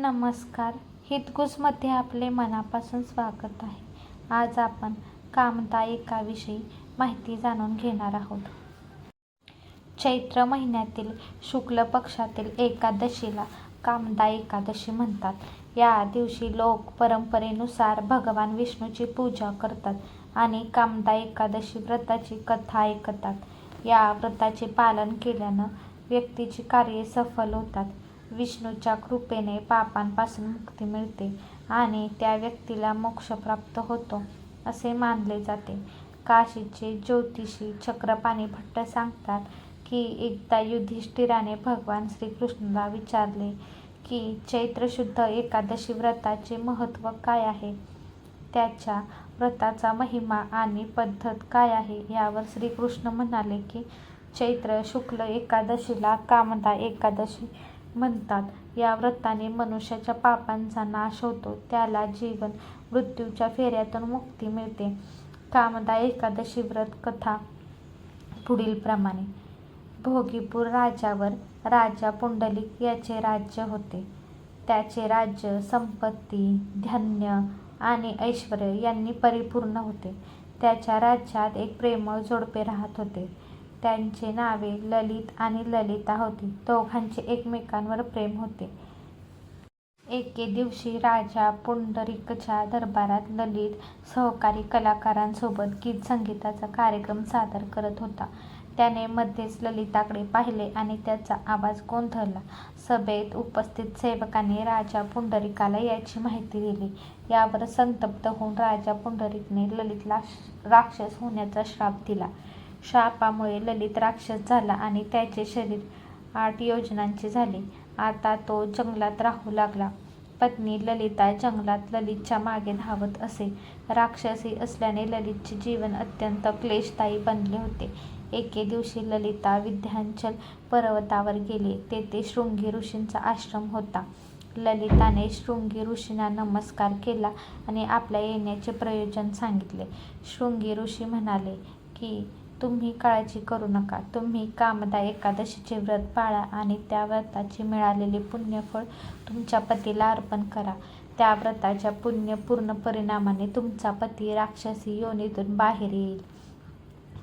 नमस्कार. हितगुजमध्ये आपले मनापासून स्वागत आहे. आज आपण कामता एकाविषयी माहिती जाणून घेणार आहोत. चैत्र महिन्यातील शुक्ल पक्षातील एकादशीला कामदा एकादशी म्हणतात. या दिवशी लोक परंपरेनुसार भगवान विष्णूची पूजा करतात आणि कामदा एकादशी व्रताची कथा ऐकतात. या व्रताचे पालन केल्यानं व्यक्तीची कार्ये सफल होतात. विष्णूच्या कृपेने पापांपासून मुक्ती मिळते आणि त्या व्यक्तीला मोक्ष प्राप्त होतो असे मानले जाते. काशीचे ज्योतिषी चक्रपाणी भट्ट सांगतात की एकदा युधिष्ठिराने भगवान श्रीकृष्णाला विचारले की चैत्र शुद्ध एकादशी व्रताचे महत्त्व काय आहे? त्याच्या व्रताचा महिमा आणि पद्धत काय आहे? यावर श्रीकृष्ण म्हणाले की चैत्र शुक्ल एकादशीला कामदा एकादशी म्हणतात. या व्रताने मनुष्याच्या पापांचा नाश होतो. त्याला जीवन मृत्यूच्या फेऱ्यातून मुक्ती मिळते. कामदा एकादशी व्रत कथा पुढीलप्रमाणे भोगीपूर राजावर राजा पुंडलिक याचे राज्य होते. त्याचे राज्य संपत्ती धन्य आणि ऐश्वर यांनी परिपूर्ण होते. त्याच्या राज्यात एक प्रेमळ जोडपे राहत होते. त्यांचे नावे ललित आणि ललिता होती. दोघांचे एकमेकांवर प्रेम होते. एके दिवशी राजा पुंडरीकच्या दरबारात ललित सहकारी कलाकारांसोबत गीत संगीताचा कार्यक्रम सादर करत होता. त्याने मध्येच ललिताकडे पाहिले आणि त्याचा आवाज गोंधळला. सभेत उपस्थित सेवकांनी राजा पुंडरीकाला याची माहिती दिली. यावर संतप्त होऊन राजा पुंडरीकने ललितला राक्षस होण्याचा श्राप दिला. शापामुळे ललित राक्षस झाला आणि त्याचे शरीर आठ योजनांचे झाले. आता तो जंगलात राहू लागला. पत्नी ललिता जंगलात ललितच्या मागे धावत असे. राक्षसी असल्याने ललितचे जीवन अत्यंत क्लेशदायी बनले होते. एके दिवशी ललिता विंध्याचल पर्वतावर गेले. तेथे शृंगी ऋषींचा आश्रम होता. ललिताने शृंगी ऋषींना नमस्कार केला आणि आपल्या येण्याचे प्रयोजन सांगितले. शृंगी ऋषी म्हणाले की तुम्ही काळजी करू नका. तुम्ही कामदा एकादशीचे व्रत पाळा आणि त्या व्रताचे मिळालेले पुण्यफळ तुमच्या पतीला अर्पण करा. त्या व्रताच्या पुण्यपूर्ण परिणामाने तुमचा पती राक्षसी योनीतून बाहेर येईल.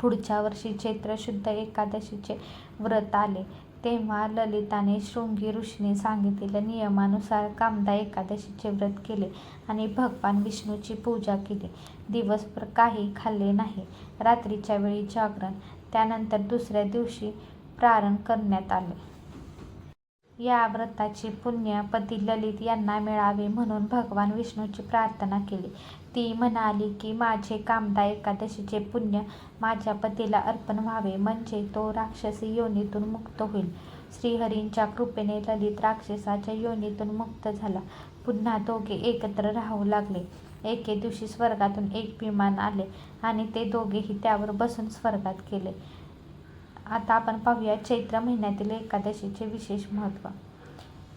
पुढच्या वर्षी चैत्र शुद्ध एकादशीचे व्रत आले. तेव्हा ललिताने शृंगी ऋषीने सांगितलेल्या नियमानुसार कामदा एकादशीचे व्रत केले आणि भगवान विष्णूची पूजा केली. दिवसभर काही खाल्ले नाही. रात्रीच्या वेळी जागरण त्यानंतर दुसऱ्या दिवशी प्रारण करण्यात आले. या व्रताचे पुण्य पती ललित यांना मिळावे म्हणून भगवान विष्णूची प्रार्थना केली. ती म्हणाली की माझे कामदा एकादशीचे पुण्य माझ्या पतीला अर्पण व्हावे म्हणजे तो राक्षसी योनीतून मुक्त होईल. श्रीहरींच्या कृपेने ललित राक्षसाच्या योनीतून मुक्त झाला. पुन्हा दोघे एकत्र राहू लागले. एके दिवशी स्वर्गातून एक विमान आले आणि ते दोघेही त्यावर बसून स्वर्गात गेले. आता आपण पाहूया चैत्र महिन्यातील एकादशीचे विशेष महत्त्व.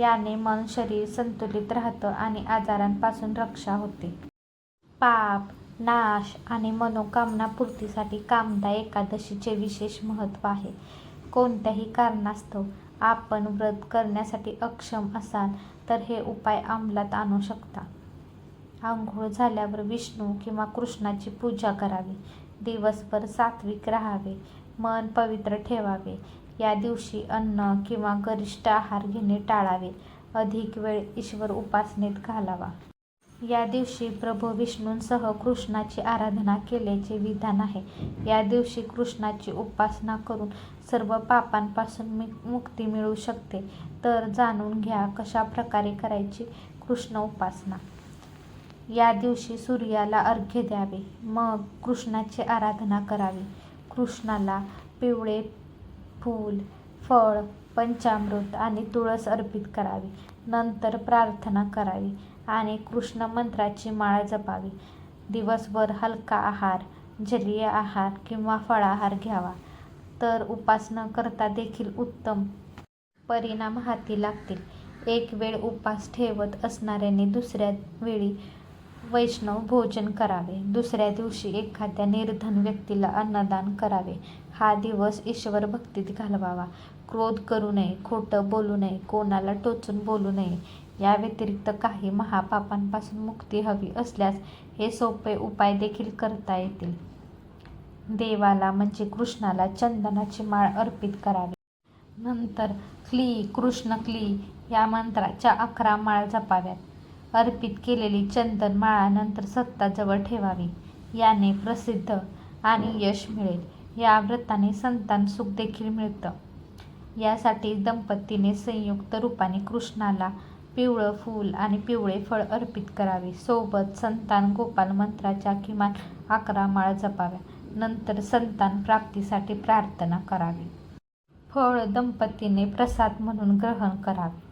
याने मन शरीर संतुलित राहतं आणि आजारांपासून रक्षा होते. पाप नाश आणि मनोकामना पूर्तीसाठी कामदा एकादशीचे विशेष महत्त्व आहे. कोणत्याही कारणास्तव आपण व्रत करण्यासाठी अक्षम असाल तर हे उपाय अंमलात आणू शकता. आंघोळ झाल्यावर विष्णू किंवा कृष्णाची पूजा करावी. दिवसभर सात्विक राहावे. मन पवित्र ठेवावे. या दिवशी अन्न किंवा गरिष्ठ आहार घेणे टाळावे. अधिक वेळ ईश्वर उपासनेत घालावा. या दिवशी प्रभू विष्णूंसह कृष्णाची आराधना केल्याचे विधान आहे. या दिवशी कृष्णाची उपासना करून सर्व पापांपासून मुक्ती मिळू शकते. तर जाणून घ्या कशा प्रकारे करायची कृष्ण उपासना. या दिवशी सूर्याला अर्घ्य द्यावे. मग कृष्णाची आराधना करावी. कृष्णाला पिवळे फूल फळ पंचामृत आणि तुळस अर्पित करावी. नंतर प्रार्थना करावी आणि कृष्ण मंत्राची माळ जपावी. दिवसभर हलका आहार जलीय आहार किंवा फळाहार घ्यावा. तर उपासना करता देखील उत्तम परिणाम हाती लागतील. एक वेळ उपास ठेवत असणाऱ्याने दुसऱ्या वेळी वैष्णव भोजन करावे. दुसऱ्या दिवशी एखाद्या निर्धन व्यक्तीला अन्नदान करावे. हा दिवस ईश्वर भक्तीत घालवावा. क्रोध करू नये खोटं बोलू नये कोणाला टोचून बोलू नये. या व्यतिरिक्त काही महापापांपासून मुक्ती हवी असल्यास हे सोपे उपाय देखील करता येतील. देवाला म्हणजे कृष्णाला चंदनाची माळ अर्पित करावी. नंतर क्ली कृष्ण क्ली या मंत्राच्या अकरा माळ जपाव्यात. अर्पित केलेली चंदन माळानंतर सत्ताजवळ ठेवावी. याने प्रसिद्ध आणि यश मिळेल. या व्रताने संतान सुख देखील मिळतं. यासाठी दंपतीने संयुक्त रूपाने कृष्णाला पिवळं फूल आणि पिवळे फळ अर्पित करावे. सोबत संतान गोपाल मंत्राच्या किमान अकरा माळ जपाव्या. नंतर संतान प्राप्तीसाठी प्रार्थना करावी. फळ दंपतीने प्रसाद म्हणून ग्रहण करावे.